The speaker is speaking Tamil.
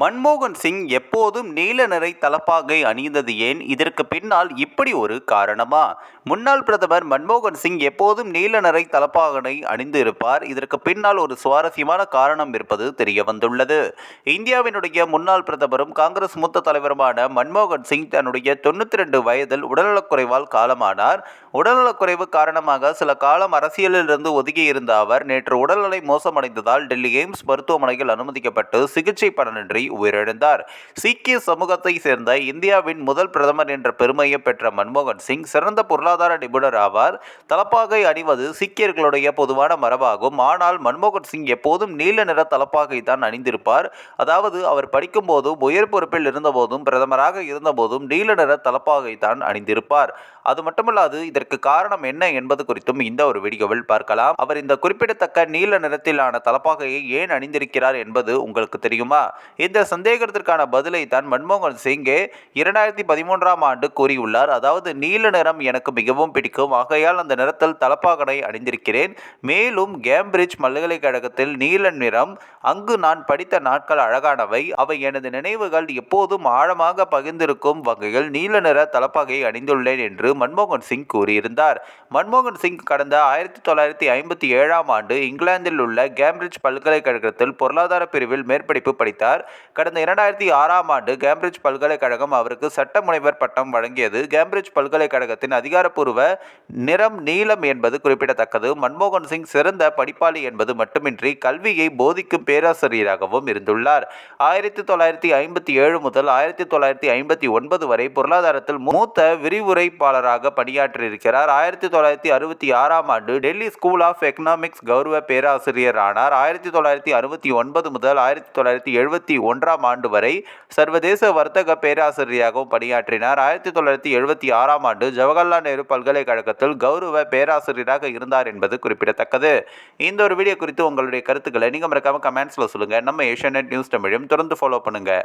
மன்மோகன் சிங் எப்போதும் நீல நிறை தலப்பாகை அணிந்தது ஏன்? இதற்கு பின்னால் இப்படி ஒரு காரணமா? முன்னாள் பிரதமர் மன்மோகன் சிங் எப்போதும் நீல நிறை தலப்பாகனை அணிந்து இருப்பார். இதற்கு பின்னால் ஒரு சுவாரஸ்யமான காரணம் இருப்பது தெரிய வந்துள்ளது. இந்தியாவினுடைய முன்னாள் பிரதமரும் காங்கிரஸ் மூத்த தலைவருமான மன்மோகன் சிங் தன்னுடைய தொண்ணூற்றி ரெண்டு வயதில் உடல்நலக்குறைவால் காலமானார். உடல்நலக்குறைவு காரணமாக சில காலம் அரசியலில் இருந்து ஒதுங்கி இருந்த அவர் நேற்று உடல்நிலை மோசமடைந்ததால் டெல்லி எய்ம்ஸ் மருத்துவமனையில் அனுமதிக்கப்பட்டு சிகிச்சை பலனின்றி உயிரிழந்தார். சீக்கிய சமூகத்தை சேர்ந்த இந்தியாவின் முதல் பிரதமர் என்ற பெருமையை பெற்ற மன்மோகன் சிங் சிறந்த பொருளாதார நிபுணர் ஆவார். தலப்பாகை அணிவது சீக்கியர்களுடைய பொதுவான மரபாகும். ஆனால் மன்மோகன் சிங் எப்போதும் நீல நிற தலப்பாகை தான் அணிந்திருப்பார். அதாவது அவர் படிக்கும் போதும் உயர் பொறுப்பில் இருந்தபோதும் பிரதமராக இருந்தபோதும் நீல நிற தலப்பாகை தான் அணிந்திருப்பார். அது மட்டுமல்லாது இதற்கு காரணம் என்ன என்பது குறித்தும் இந்த ஒரு வீடியோவில் பார்க்கலாம். அவர் இந்த குறிப்பிடத்தக்க நீல நிறத்திலான தலப்பாகையை ஏன் அணிந்திருக்கிறார் என்பது உங்களுக்கு தெரியுமா? இந்த சந்தேகத்திற்கான பதிலை தான் மன்மோகன் சிங்கே இரண்டாயிரத்தி பதிமூன்றாம் ஆண்டு கூறியுள்ளார். அதாவது நீல நிறம் எனக்கு மிகவும் பிடிக்கும். ஆகையால் அந்த நிறத்தில் தலப்பாகனை அணிந்திருக்கிறேன். மேலும் கேம்பிரிட்ஜ் பல்கலைக்கழகத்தில் நீல நிறம் அங்கு நான் படித்த நாட்கள் அழகானவை. அவை எனது நினைவுகள் எப்போதும் ஆழமாக பகிர்ந்திருக்கும் வகையில் நீல நிற தலப்பாகை அணிந்துள்ளேன் என்று மன்மோகன் சிங் கூறியிருந்தார். மன்மோகன் சிங் கடந்த ஆயிரத்தி தொள்ளாயிரத்தி ஐம்பத்தி ஏழாம் ஆண்டு இங்கிலாந்தில் உள்ள கேம்பிரிட்ஜ் பல்கலைக்கழகத்தில் பொருளாதார பிரிவில் மேற்படிப்பு படித்தார். கடந்த இரண்டாயிரத்தி ஆறாம் ஆண்டு கேம்பிரிட்ஜ் பல்கலைக்கழகம் அவருக்கு சட்ட முனைவர் பட்டம் வழங்கியது. கேம்பிரிட்ஜ் பல்கலைக்கழகத்தின் அதிகாரப்பூர்வ நிறம் நீளம் என்பது குறிப்பிடத்தக்கது. மன்மோகன் சிங் சிறந்த படிப்பாளி என்பது மட்டுமின்றி கல்வியை போதிக்கும் பேராசிரியராகவும் இருந்துள்ளார். ஆயிரத்தி தொள்ளாயிரத்தி ஐம்பத்தி ஏழு முதல் ஆயிரத்தி தொள்ளாயிரத்தி ஐம்பத்தி ஒன்பது வரை பொருளாதாரத்தில் மூத்த விரிவுரைப்பாளராக பணியாற்றியிருக்கிறார். ஆயிரத்தி தொள்ளாயிரத்தி அறுபத்தி ஆறாம் ஆண்டு டெல்லி ஸ்கூல் ஆஃப் எக்கனாமிக்ஸ் கௌரவ பேராசிரியரானார் ஆயிரத்தி தொள்ளாயிரத்தி அறுபத்தி ஒன்பது முதல் ஆயிரத்தி தொள்ளாயிரத்தி எழுபத்தி ஒன்றாம் ஆண்டு வரை சர்வதேச வர்த்தக பேராசிரியராகவும் பணியாற்றினார். ஆயிரத்தி தொள்ளாயிரத்தி எழுபத்தி ஆறாம் ஆண்டு ஜவஹர்லால் நேரு பல்கலைக்கழகத்தில் கௌரவ பேராசிரியராக இருந்தார் என்பது குறிப்பிடத்தக்கது. இந்த ஒரு வீடியோ குறித்து உங்களுடைய கருத்துக்களை நீங்கள் மறக்காம கமெண்ட்ஸில் சொல்லுங்கள் நம்ம ஏஷியா நியூஸ் தமிழையும் தொடர்ந்து ஃபாலோ பண்ணுங்கள்